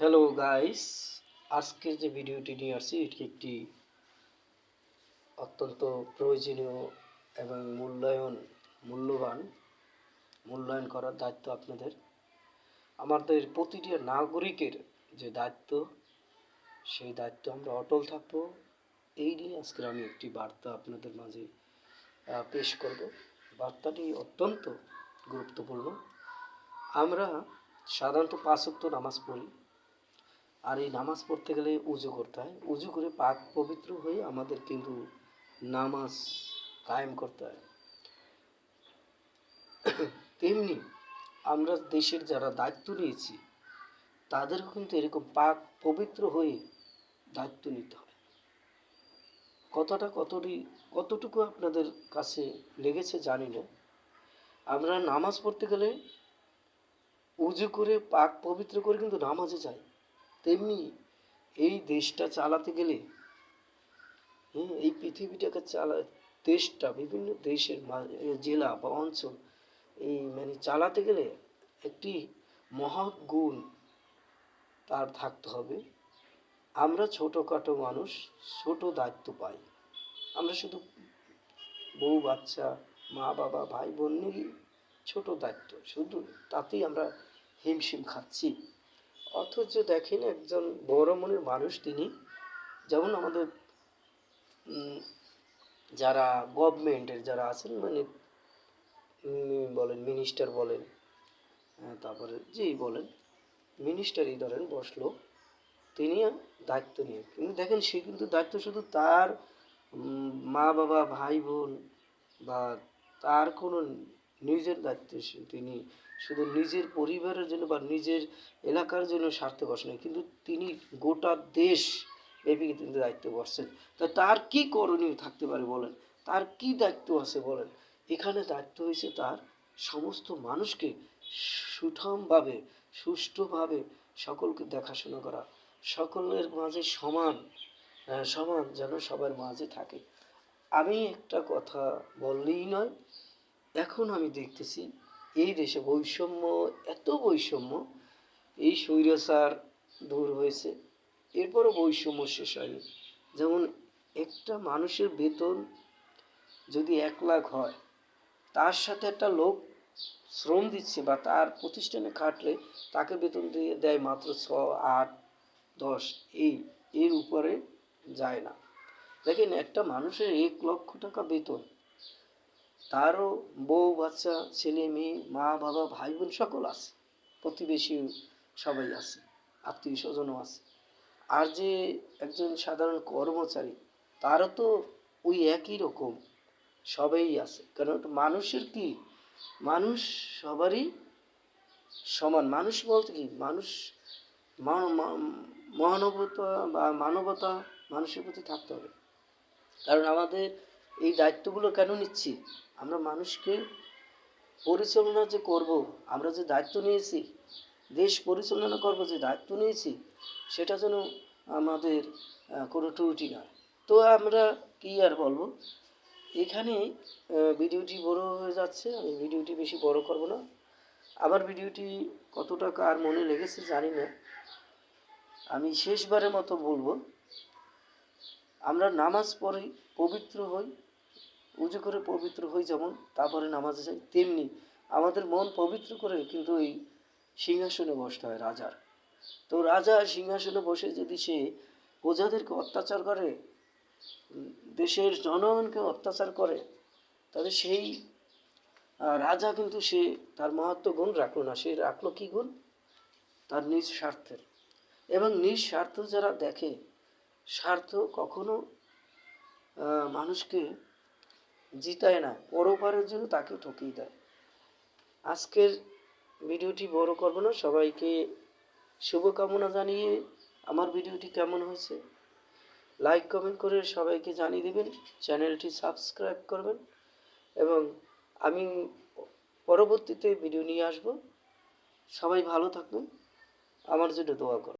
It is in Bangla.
হ্যালো গাইস আজকের যে ভিডিওটি নিয়ে আসছি, এটি একটি অত্যন্ত প্রয়োজনীয় এবং মূল্যায়ন, মূল্যবান, মূল্যায়ন করার দায়িত্ব আপনাদের। আমাদের প্রতিটি নাগরিকের যে দায়িত্ব, সেই দায়িত্ব আমরা অটল থাকব। এই নিয়ে আজকের আমি একটি বার্তা আপনাদের মাঝে পেশ করব। বার্তাটি অত্যন্ত গুরুত্বপূর্ণ। আমরা সাধারণত পাঁচ নামাজ পড়ি। আর এই নামাজ পড়তে গেলে উজু করতে হয়। উজু করে পাক পবিত্র হয়ে আমাদের কিন্তু নামাজ কায়েম করতে হয়। তেমনি আমরা দেশের যারা দায়িত্ব নিয়েছি, তাদেরও কিন্তু এরকম পাক পবিত্র হয়ে দায়িত্ব নিতে হয় কতটা কতটি, কতটুকু আপনাদের কাছে লেগেছে জানি না। আমরা নামাজ পড়তে গেলে উজু করে পাক পবিত্র করে কিন্তু নামাজে যাই। তেমনি এই দেশটা চালাতে গেলে হ্যাঁ এই পৃথিবীটাকে চালা, দেশটা, বিভিন্ন দেশের জেলা বা অঞ্চল, এই মানে চালাতে গেলে একটি মহৎ গুণ তার থাকতে হবে। আমরা ছোটোখাটো মানুষ, ছোট দায়িত্ব পাই। আমরা শুধু বউ, বাচ্চা, মা, বাবা, ভাই, বোন নিয়ে ছোট দায়িত্ব, শুধু তাতেই আমরা হিমশিম খাচ্ছি। অথচ দেখেন একজন বড় মনের মানুষ তিনি। যেমন আমাদের যারা গভর্নমেন্টের যারা আছেন মানে বলেন মিনিস্টার বলেন তারপরে যেই বলেন, মিনিস্টারই ধরেন বসল, তিনি দায়িত্ব নিয়ে। কিন্তু দেখেন সে কিন্তু দায়িত্ব শুধু তার মা বাবা ভাই বোন বা তার কোনো নিজের দায়িত্ব তিনি শুধু নিজের পরিবারের জন্য বা নিজের এলাকার জন্য স্বার্থে বসেন কিন্তু তিনি গোটা দেশ ব্যাপী কিন্তু দায়িত্ব বসছেন। তা তার কি করণীয় থাকতে পারে বলেন? তার কি দায়িত্ব আছে বলেন? এখানে দায়িত্ব হয়েছে তার সমস্ত মানুষকে সুঠামভাবে, সুষ্ঠুভাবে সকলকে দেখাশোনা করা। সকলের মাঝে সমান সমান যেন সবার মাঝে থাকে। আমি একটা কথা বললেই নয় এখন আমি দেখতেছি, এই দেশে বৈষম্য, এত বৈষম্য, এই স্বৈরাচার দূর হয়েছে, এরপরও বৈষম্য শেষ হয়নি। যেমন একটা মানুষের বেতন যদি এক লাখ হয়, তার সাথে একটা লোক শ্রম দিচ্ছে বা তার প্রতিষ্ঠানে খাটলে তাকে বেতন দিয়ে দেয় মাত্র ছ, আট, দশ, এই, এর উপরে যায় না। দেখেন একটা মানুষের এক লক্ষ টাকা বেতন তারও বউ, বাচ্চা, ছেলে, মেয়ে, মা, বাবা ভাই বোন সকল আছে। প্রতিবেশী সবাই আছে আত্মীয় স্বজনও আছে। আর যে একজন সাধারণ কর্মচারী, তারও তো ওই একই রকম, সবাই আছে। কারণ মানুষের কি? মানুষ সবারই সমান। মানুষ বলতে কি? মানুষ মহানবতা বা মানবতা মানুষের প্রতি থাকতে হবে। কারণ আমাদের এই দায়িত্বগুলো কেন নিচ্ছি? আমরা মানুষকে পরিচালনা যে করব, আমরা যে দায়িত্ব নিয়েছি, দেশ পরিচালনা করব, যে দায়িত্ব নিয়েছি, সেটা যেন আমাদের কোনো ত্রুটি নয় তো আমরা কি আর বলব? এখানে ভিডিওটি বড় হয়ে যাচ্ছে, আমি ভিডিওটি বেশি বড় করব না। আমার ভিডিওটি কতটা কার মনে লেগেছে জানি না। আমি শেষবারের মতো বলব, আমরা নামাজ পড়ি পবিত্র হই উজু করে পবিত্র হই যেমন তারপরে নামাজে যাই তেমনি। আমাদের মন পবিত্র করে কিন্তু এই সিংহাসনে বসতে হয় রাজার। তো রাজা সিংহাসনে বসে যদি সে প্রজাদেরকে অত্যাচার করে, দেশের জনগণকে অত্যাচার করে, তাহলে সেই রাজা কিন্তু সে তার মাহাত্ম গুণ রাখল না। সে রাখল কি গুণ? তার নিজ স্বার্থের। এবং নিজ স্বার্থ যারা দেখে, স্বার্থ কখনো মানুষকে জিতায় না পরোপারের জন্য তাকে ঠকিয়ে দেয়। আজকের ভিডিওটি বড় করব না, সবাইকে শুভকামনা জানিয়ে আমার ভিডিওটি কেমন হয়েছে লাইক কমেন্ট করে সবাইকে জানিয়ে দেবেন, চ্যানেলটি সাবস্ক্রাইব করবেন, এবং আমি পরবর্তীতে ভিডিও নিয়ে আসব। সবাই ভালো থাকবেন, আমার জন্য দোয়া করুন